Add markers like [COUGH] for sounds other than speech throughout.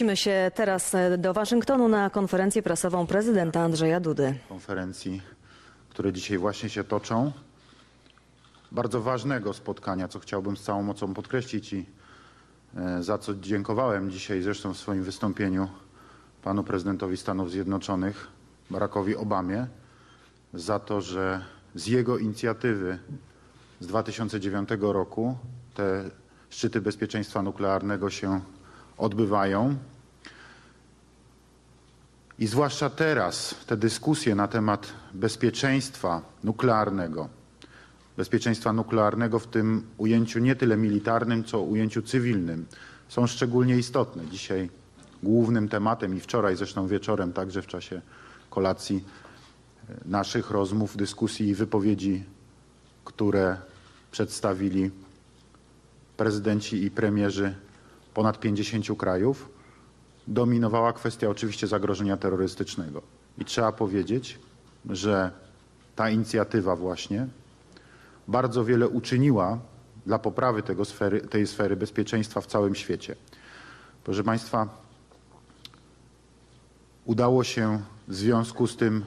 Przenosimy się teraz e, do Waszyngtonu na konferencję prasową prezydenta Andrzeja Dudy. konferencji, które dzisiaj właśnie się toczą. Bardzo ważnego spotkania, co chciałbym z całą mocą podkreślić i e, za co dziękowałem dzisiaj zresztą w swoim wystąpieniu panu prezydentowi Stanów Zjednoczonych, Barackowi Obamie, za to, że z jego inicjatywy z 2009 roku te szczyty bezpieczeństwa nuklearnego się odbywają. I zwłaszcza teraz te dyskusje na temat bezpieczeństwa nuklearnego, bezpieczeństwa nuklearnego w tym ujęciu nie tyle militarnym, co ujęciu cywilnym, są szczególnie istotne. Dzisiaj głównym tematem i wczoraj zresztą wieczorem, także w czasie kolacji e, naszych rozmów, dyskusji i wypowiedzi, które przedstawili prezydenci i premierzy ponad 50 krajów, dominowała kwestia oczywiście zagrożenia terrorystycznego. I trzeba powiedzieć, że ta inicjatywa właśnie bardzo wiele uczyniła dla poprawy tego sfery, tej sfery bezpieczeństwa w całym świecie. Proszę Państwa, udało się w związku z tym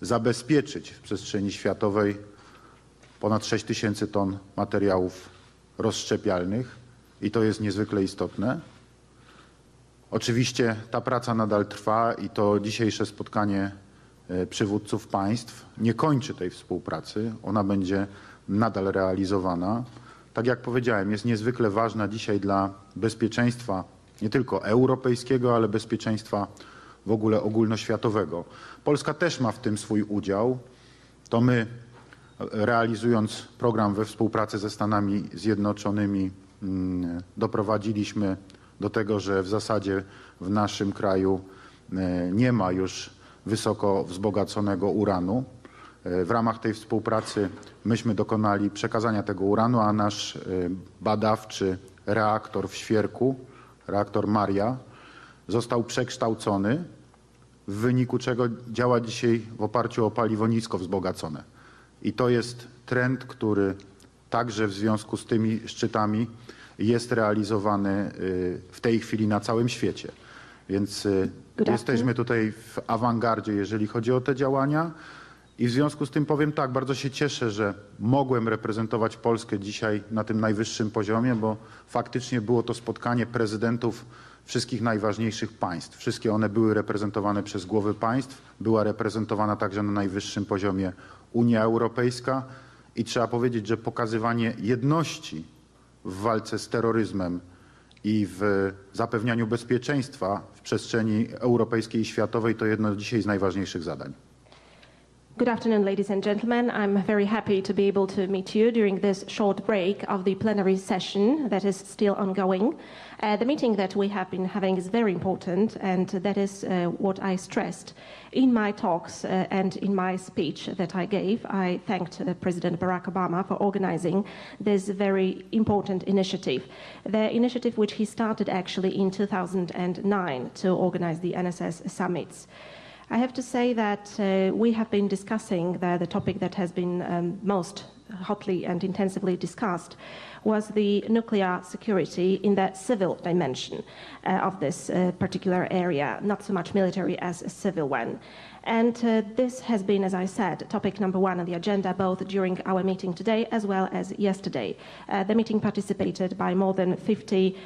zabezpieczyć w przestrzeni światowej ponad 6 tysięcy ton materiałów rozszczepialnych i to jest niezwykle istotne. Oczywiście ta praca nadal trwa i to dzisiejsze spotkanie e, przywódców państw nie kończy tej współpracy. Ona będzie nadal realizowana. Tak jak powiedziałem, jest niezwykle ważna dzisiaj dla bezpieczeństwa nie tylko europejskiego, ale bezpieczeństwa w ogóle ogólnoświatowego. Polska też ma w tym swój udział. To my, e, realizując program we współpracy ze Stanami Zjednoczonymi, mm, doprowadziliśmy do tego, że w zasadzie w naszym kraju e, nie ma już wysoko wzbogaconego uranu. E, W ramach tej współpracy myśmy dokonali przekazania tego uranu, a nasz e, badawczy reaktor w Świerku, reaktor Maria, został przekształcony, w wyniku czego działa dzisiaj w oparciu o paliwo nisko wzbogacone. I to jest trend, który także w związku z tymi szczytami jest realizowany y, w tej chwili na całym świecie. Więc y, jesteśmy tutaj w awangardzie, jeżeli chodzi o te działania. I w związku z tym powiem tak, bardzo się cieszę, że mogłem reprezentować Polskę dzisiaj na tym najwyższym poziomie, bo faktycznie było to spotkanie prezydentów wszystkich najważniejszych państw. Wszystkie one były reprezentowane przez głowy państw, była reprezentowana także na najwyższym poziomie Unia Europejska i trzeba powiedzieć, że pokazywanie jedności w walce z terroryzmem i w zapewnianiu bezpieczeństwa w przestrzeni europejskiej i światowej to jedno dzisiaj z najważniejszych zadań. Good afternoon, ladies and gentlemen. I'm very happy to be able to meet you during this short break of the plenary session that is still ongoing. Uh, the meeting that we have been having is very important, and that is uh, what I stressed in my talks uh, and in my speech that I gave. I thanked uh, President Barack Obama for organizing this very important initiative. The initiative which he started actually in 2009 to organize the NSS summits. I have to say that uh, we have been discussing the, the topic that has been um, most hotly and intensively discussed was the nuclear security in the civil dimension uh, of this uh, particular area, not so much military as a civil one. And uh, this has been, as I said, topic number one on the agenda both during our meeting today as well as yesterday. Uh, the meeting participated by more than 50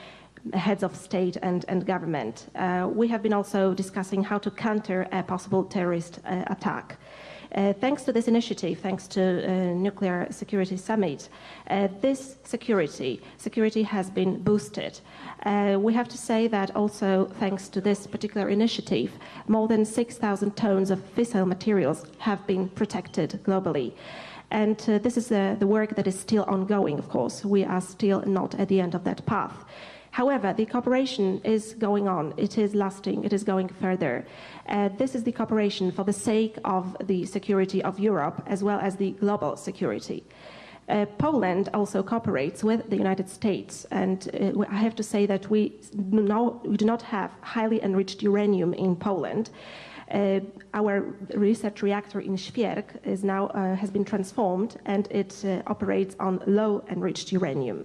heads of state and, and government. Uh, we have been also discussing how to counter a possible terrorist uh, attack. Uh, thanks to this initiative, thanks to uh, Nuclear Security Summit, uh, this security security has been boosted. Uh, we have to say that also thanks to this particular initiative, more than 6,000 tons of fissile materials have been protected globally. And this is the work that is still ongoing, of course. We are still not at the end of that path. However, the cooperation is going on. It is lasting. It is going further. Uh, this is the cooperation for the sake of the security of Europe as well as the global security. Uh, Poland also cooperates with the United States, and uh, I have to say that we, no, we do not have highly enriched uranium in Poland. Uh, our research reactor in Świerk is now uh, has been transformed, and it uh, operates on low enriched uranium.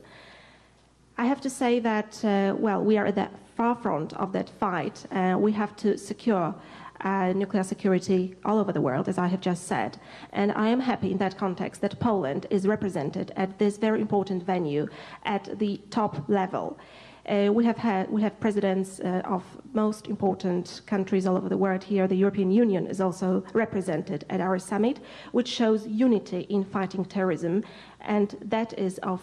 I have to say that, uh, well, we are at the forefront of that fight, uh, we have to secure uh, nuclear security all over the world, as I have just said. And I am happy in that context that Poland is represented at this very important venue at the top level. Uh, we have had we have presidents uh, of most important countries all over the world here. The European Union is also represented at our summit, which shows unity in fighting terrorism, and that is of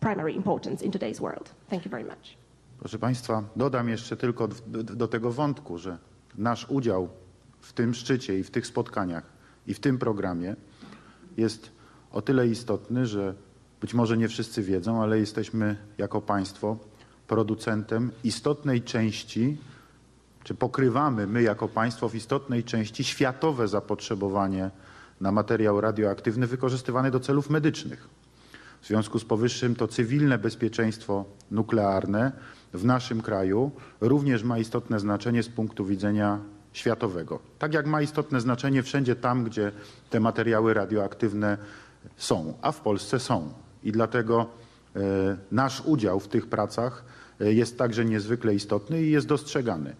primary importance in today's world. Thank you very much. Proszę Państwa, dodam jeszcze tylko do, tego wątku, że nasz udział w tym szczycie i w tych spotkaniach i w tym programie jest o tyle istotny, że być może nie wszyscy wiedzą, ale jesteśmy jako państwo producentem istotnej części, czy pokrywamy my jako państwo w istotnej części światowe zapotrzebowanie na materiał radioaktywny wykorzystywany do celów medycznych. W związku z powyższym to cywilne bezpieczeństwo nuklearne w naszym kraju również ma istotne znaczenie z punktu widzenia światowego. Tak jak ma istotne znaczenie wszędzie tam, gdzie te materiały radioaktywne są, a w Polsce są. I dlatego e, nasz udział w tych pracach e, jest także niezwykle istotny i jest dostrzegany.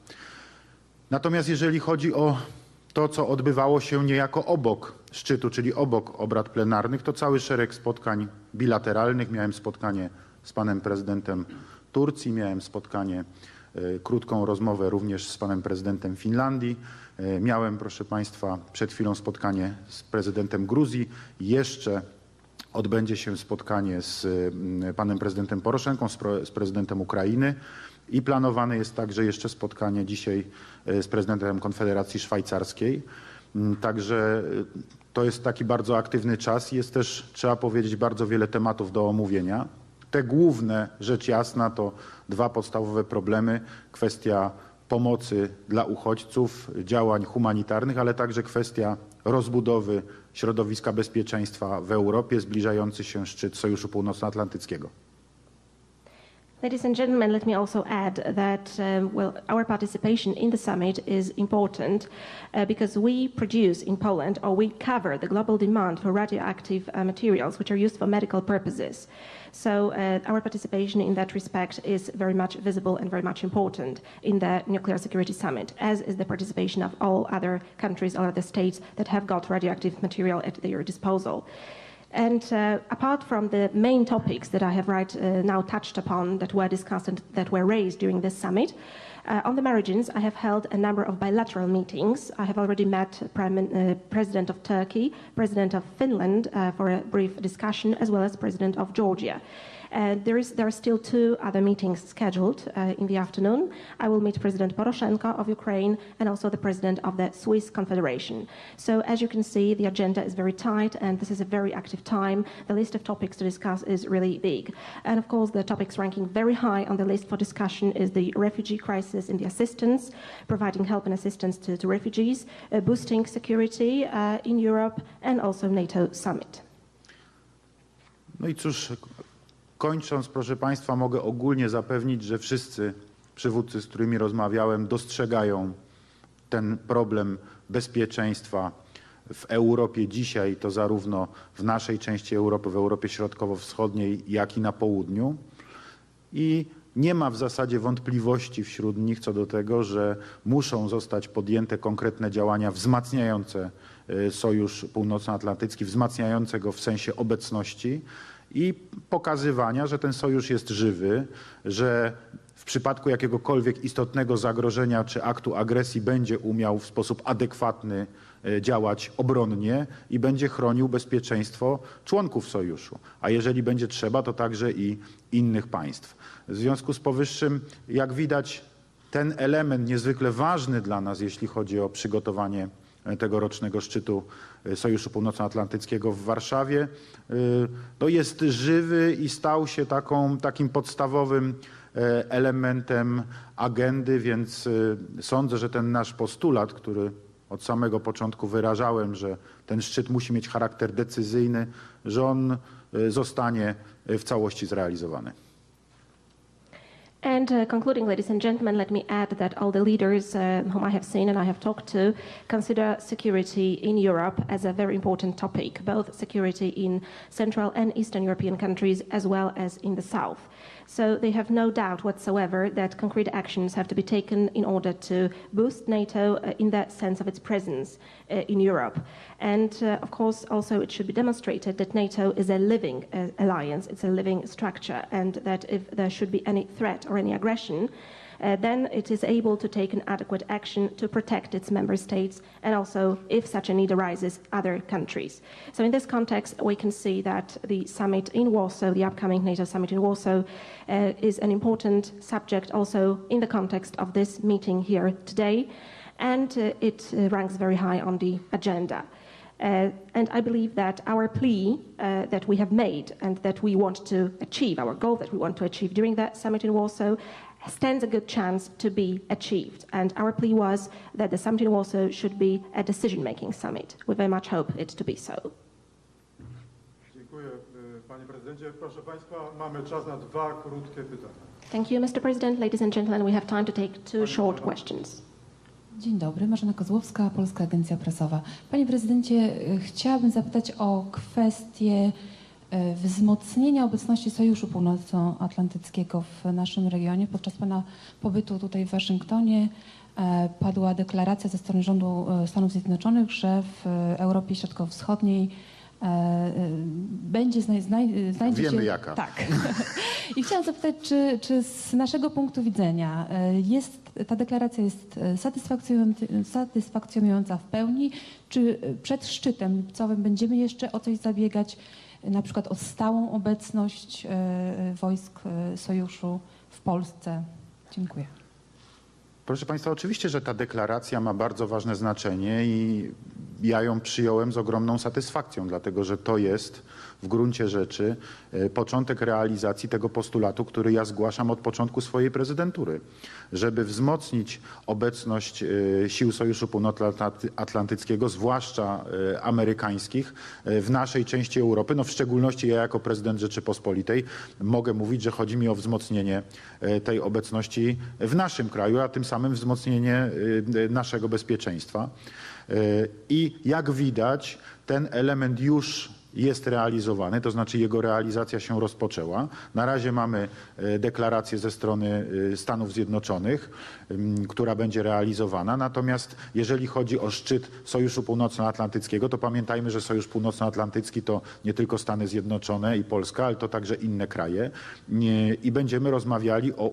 Natomiast jeżeli chodzi o to, co odbywało się niejako obok szczytu, czyli obok obrad plenarnych, to cały szereg spotkań bilateralnych. Miałem spotkanie z panem prezydentem Turcji, miałem spotkanie, e, krótką rozmowę również z panem prezydentem Finlandii. E, Miałem, proszę państwa, przed chwilą spotkanie z prezydentem Gruzji. Jeszcze odbędzie się spotkanie z mm, panem prezydentem Poroszenką, z, prezydentem Ukrainy i planowane jest także jeszcze spotkanie dzisiaj e, z prezydentem Konfederacji Szwajcarskiej. Mm, Także e, to jest taki bardzo aktywny czas jest też, trzeba powiedzieć, bardzo wiele tematów do omówienia. Te główne, rzecz jasna, to dwa podstawowe problemy. Kwestia pomocy dla uchodźców, działań humanitarnych, ale także kwestia rozbudowy środowiska bezpieczeństwa w Europie, zbliżający się szczyt Sojuszu Północnoatlantyckiego. Ladies and gentlemen, let me also add that um, well, our participation in the summit is important uh, because we produce in Poland or we cover the global demand for radioactive uh, materials which are used for medical purposes. So uh, our participation in that respect is very much visible and very much important in the Nuclear Security Summit, as is the participation of all other countries or other states that have got radioactive material at their disposal. And uh, apart from the main topics that I have right uh, now touched upon that were discussed and that were raised during this summit, uh, on the margins, I have held a number of bilateral meetings. I have already met Prime, uh, President of Turkey, President of Finland uh, for a brief discussion, as well as President of Georgia. Uh, there, is, there are still two other meetings scheduled uh, in the afternoon. I will meet President Poroshenko of Ukraine and also the President of the Swiss Confederation. So, as you can see, the agenda is very tight and this is a very active time. The list of topics to discuss is really big. And of course, the topics ranking very high on the list for discussion is the refugee crisis and the assistance, providing help and assistance to, to refugees, uh, boosting security uh, in Europe, and also NATO summit. No i cóż, kończąc, proszę Państwa, mogę ogólnie zapewnić, że wszyscy przywódcy, z którymi rozmawiałem, dostrzegają ten problem bezpieczeństwa w Europie dzisiaj, to zarówno w naszej części Europy, w Europie Środkowo-Wschodniej, jak i na południu. I nie ma w zasadzie wątpliwości wśród nich co do tego, że muszą zostać podjęte konkretne działania wzmacniające y, Sojusz Północnoatlantycki, wzmacniające go w sensie obecności i pokazywania, że ten sojusz jest żywy, że w przypadku jakiegokolwiek istotnego zagrożenia czy aktu agresji będzie umiał w sposób adekwatny e, działać obronnie i będzie chronił bezpieczeństwo członków sojuszu, a jeżeli będzie trzeba, to także i innych państw. W związku z powyższym, jak widać, ten element niezwykle ważny dla nas, jeśli chodzi o przygotowanie e, tegorocznego szczytu Sojuszu Północnoatlantyckiego w Warszawie, e, no jest żywy i stał się taką, takim podstawowym e, elementem agendy, więc e, sądzę, że ten nasz postulat, który od samego początku wyrażałem, że ten szczyt musi mieć charakter decyzyjny, że on e, zostanie e, w całości zrealizowany. And uh, concluding, ladies and gentlemen, let me add that all the leaders uh, whom I have seen and I have talked to consider security in Europe as a very important topic, both security in Central and Eastern European countries as well as in the South. So they have no doubt whatsoever that concrete actions have to be taken in order to boost NATO uh, in that sense of its presence uh, in Europe. And uh, of course, also it should be demonstrated that NATO is a living alliance, it's a living structure, and that if there should be any threat or any aggression, then it is able to take an adequate action to protect its member states and also, if such a need arises, other countries. So, in this context, we can see that the summit in Warsaw, the upcoming NATO summit in Warsaw, uh, is an important subject also in the context of this meeting here today, and uh, it uh, ranks very high on the agenda. Uh, and I believe that our plea uh, that we have made and that we want to achieve, our goal that we want to achieve during that summit in Warsaw, stands a good chance to be achieved. And our plea was that the summit in Warsaw should be a decision making summit. We very much hope it to be so. Dziękuję y, panie prezydencie. Proszę państwa, mamy czas na dwa krótkie pytania. Thank you, Mr. President. Ladies and gentlemen, we have time to take two short questions. Dzień dobry, Marzena Kozłowska, Polska Agencja Prasowa. Panie prezydencie, y, chciałabym zapytać o kwestię y, wzmocnienia obecności Sojuszu Północnoatlantyckiego w naszym regionie. Podczas pana pobytu tutaj w Waszyngtonie e, padła deklaracja ze strony rządu e, Stanów Zjednoczonych, że w e, Europie Środkowo-Wschodniej e, e, będzie znaj, znaj, znajdzie Wiemy się... jaka. Tak. [LAUGHS] I chciałam zapytać, czy, czy z naszego punktu widzenia e, jest, ta deklaracja jest e, satysfakcjonująca, w pełni, czy e, przed szczytem lipcowym będziemy jeszcze o coś zabiegać, e, na przykład o stałą obecność e, e, wojsk e, sojuszu w Polsce? Dziękuję. Proszę Państwa, oczywiście, że ta deklaracja ma bardzo ważne znaczenie i ja ją przyjąłem z ogromną satysfakcją, dlatego że to jest w gruncie rzeczy e, początek realizacji tego postulatu, który ja zgłaszam od początku swojej prezydentury, żeby wzmocnić obecność e, sił Sojuszu Północnoatlantyckiego, zwłaszcza e, amerykańskich, w naszej części Europy. No w szczególności ja jako prezydent Rzeczypospolitej mogę mówić, że chodzi mi o wzmocnienie tej obecności w naszym kraju, a tym samym wzmocnienie naszego bezpieczeństwa. E, I jak widać, ten element już jest realizowany, to znaczy jego realizacja się rozpoczęła. Na razie mamy e, deklarację ze strony e, Stanów Zjednoczonych, która będzie realizowana. Natomiast jeżeli chodzi o szczyt Sojuszu Północnoatlantyckiego, to pamiętajmy, że Sojusz Północnoatlantycki to nie tylko Stany Zjednoczone i Polska, ale to także inne kraje. I będziemy rozmawiali o,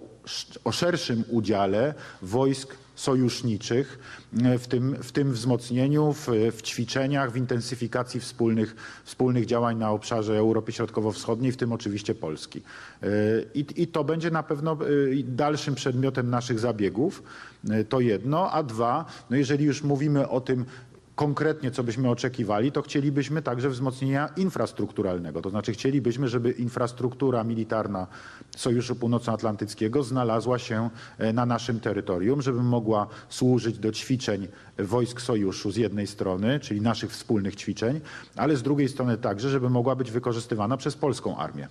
o szerszym udziale wojsk sojuszniczych e, w tym, w tym wzmocnieniu, w, w ćwiczeniach, w intensyfikacji wspólnych, wspólnych działań na obszarze Europy Środkowo-Wschodniej, w tym oczywiście Polski. E, I, I to będzie na pewno e, dalszym przedmiotem naszych zabiegów, to jedno, a dwa, no jeżeli już mówimy o tym, konkretnie, co byśmy oczekiwali, to chcielibyśmy także wzmocnienia infrastrukturalnego. To znaczy chcielibyśmy, żeby infrastruktura militarna Sojuszu Północnoatlantyckiego znalazła się e, na naszym terytorium, żeby mogła służyć do ćwiczeń wojsk sojuszu z jednej strony, czyli naszych wspólnych ćwiczeń, ale z drugiej strony także, żeby mogła być wykorzystywana przez polską armię.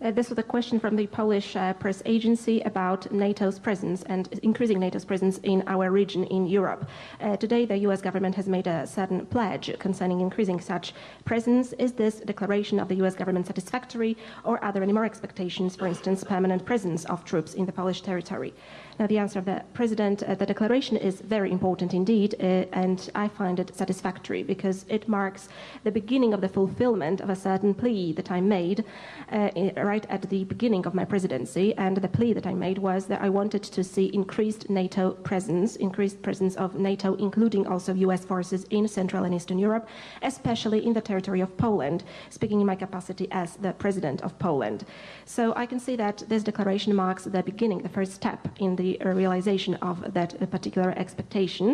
Uh, this was a question from the Polish uh, press agency about NATO's presence and increasing NATO's presence in our region in Europe. Uh, today, the US government has made a certain pledge concerning increasing such presence. Is this declaration of the US government satisfactory, or are there any more expectations, for instance, permanent presence of troops in the Polish territory? Now, the answer of the President, uh, the declaration is very important indeed, uh, and I find it satisfactory because it marks the beginning of the fulfillment of a certain plea that I made uh, right at the beginning of my presidency. And the plea that I made was that I wanted to see increased NATO presence, increased presence of NATO, including also US forces in Central and Eastern Europe, especially in the territory of Poland, speaking in my capacity as the President of Poland. So I can see that this declaration marks the beginning, the first step in the uh, realization of that particular expectation.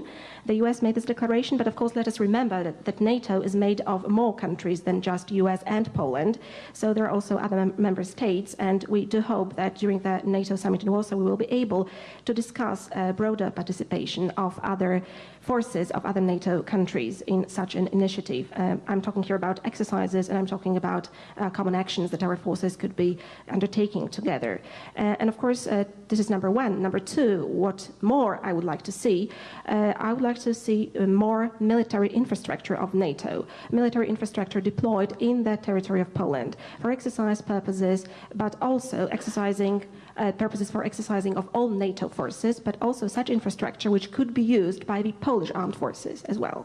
The US made this declaration, but of course, let us remember that, that NATO is made of more countries than just US and Poland. So there are also other mem- member states, and we do hope that during the NATO summit in Warsaw, we will be able to discuss uh, broader participation of other forces of other NATO countries in such an initiative. Um, I'm talking here about exercises and I'm talking about uh, common actions that our forces could be undertaking together. Uh, and of course, uh, this is number one. Number two, what more I would like to see, uh, I would like to see uh, more military infrastructure of NATO, military infrastructure deployed in the territory of Poland for exercise purposes, but also exercising uh, purposes for exercising of all NATO forces, but also such infrastructure which could be used by the Polish armed forces as well.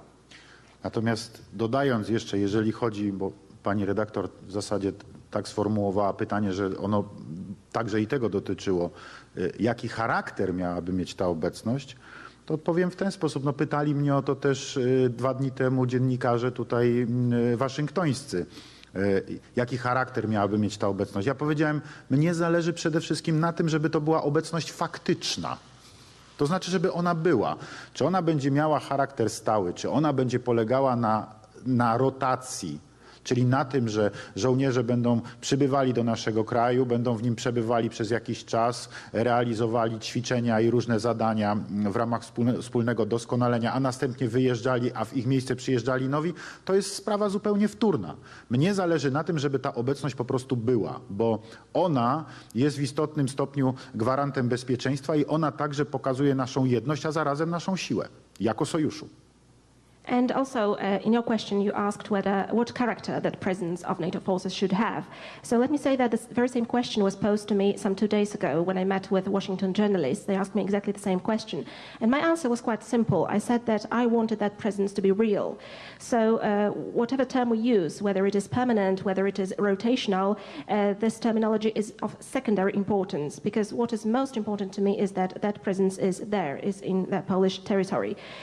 Natomiast dodając jeszcze, jeżeli chodzi, bo pani redaktor w zasadzie tak sformułowała pytanie, że ono także i tego dotyczyło, y, jaki charakter miałaby mieć ta obecność, to odpowiem w ten sposób. No, pytali mnie o to też y, dwa dni temu dziennikarze tutaj y, waszyngtońscy. Jaki charakter miałaby mieć ta obecność? Ja powiedziałem, mnie zależy przede wszystkim na tym, żeby to była obecność faktyczna. To znaczy, żeby ona była. Czy ona będzie miała charakter stały, czy ona będzie polegała na, na rotacji, czyli na tym, że żołnierze będą przybywali do naszego kraju, będą w nim przebywali przez jakiś czas, realizowali ćwiczenia i różne zadania w ramach wspólne- wspólnego doskonalenia, a następnie wyjeżdżali, a w ich miejsce przyjeżdżali nowi, to jest sprawa zupełnie wtórna. Mnie zależy na tym, żeby ta obecność po prostu była, bo ona jest w istotnym stopniu gwarantem bezpieczeństwa i ona także pokazuje naszą jedność, a zarazem naszą siłę jako sojuszu. And also, uh, in your question, you asked whether what character that presence of NATO forces should have. So let me say that this very same question was posed to me some two days ago when I met with Washington journalists. They asked me exactly the same question, and my answer was quite simple. I said that I wanted that presence to be real. So uh, whatever term we use, whether it is permanent, whether it is rotational, uh, this terminology is of secondary importance because what is most important to me is that that presence is there, is in the Polish territory.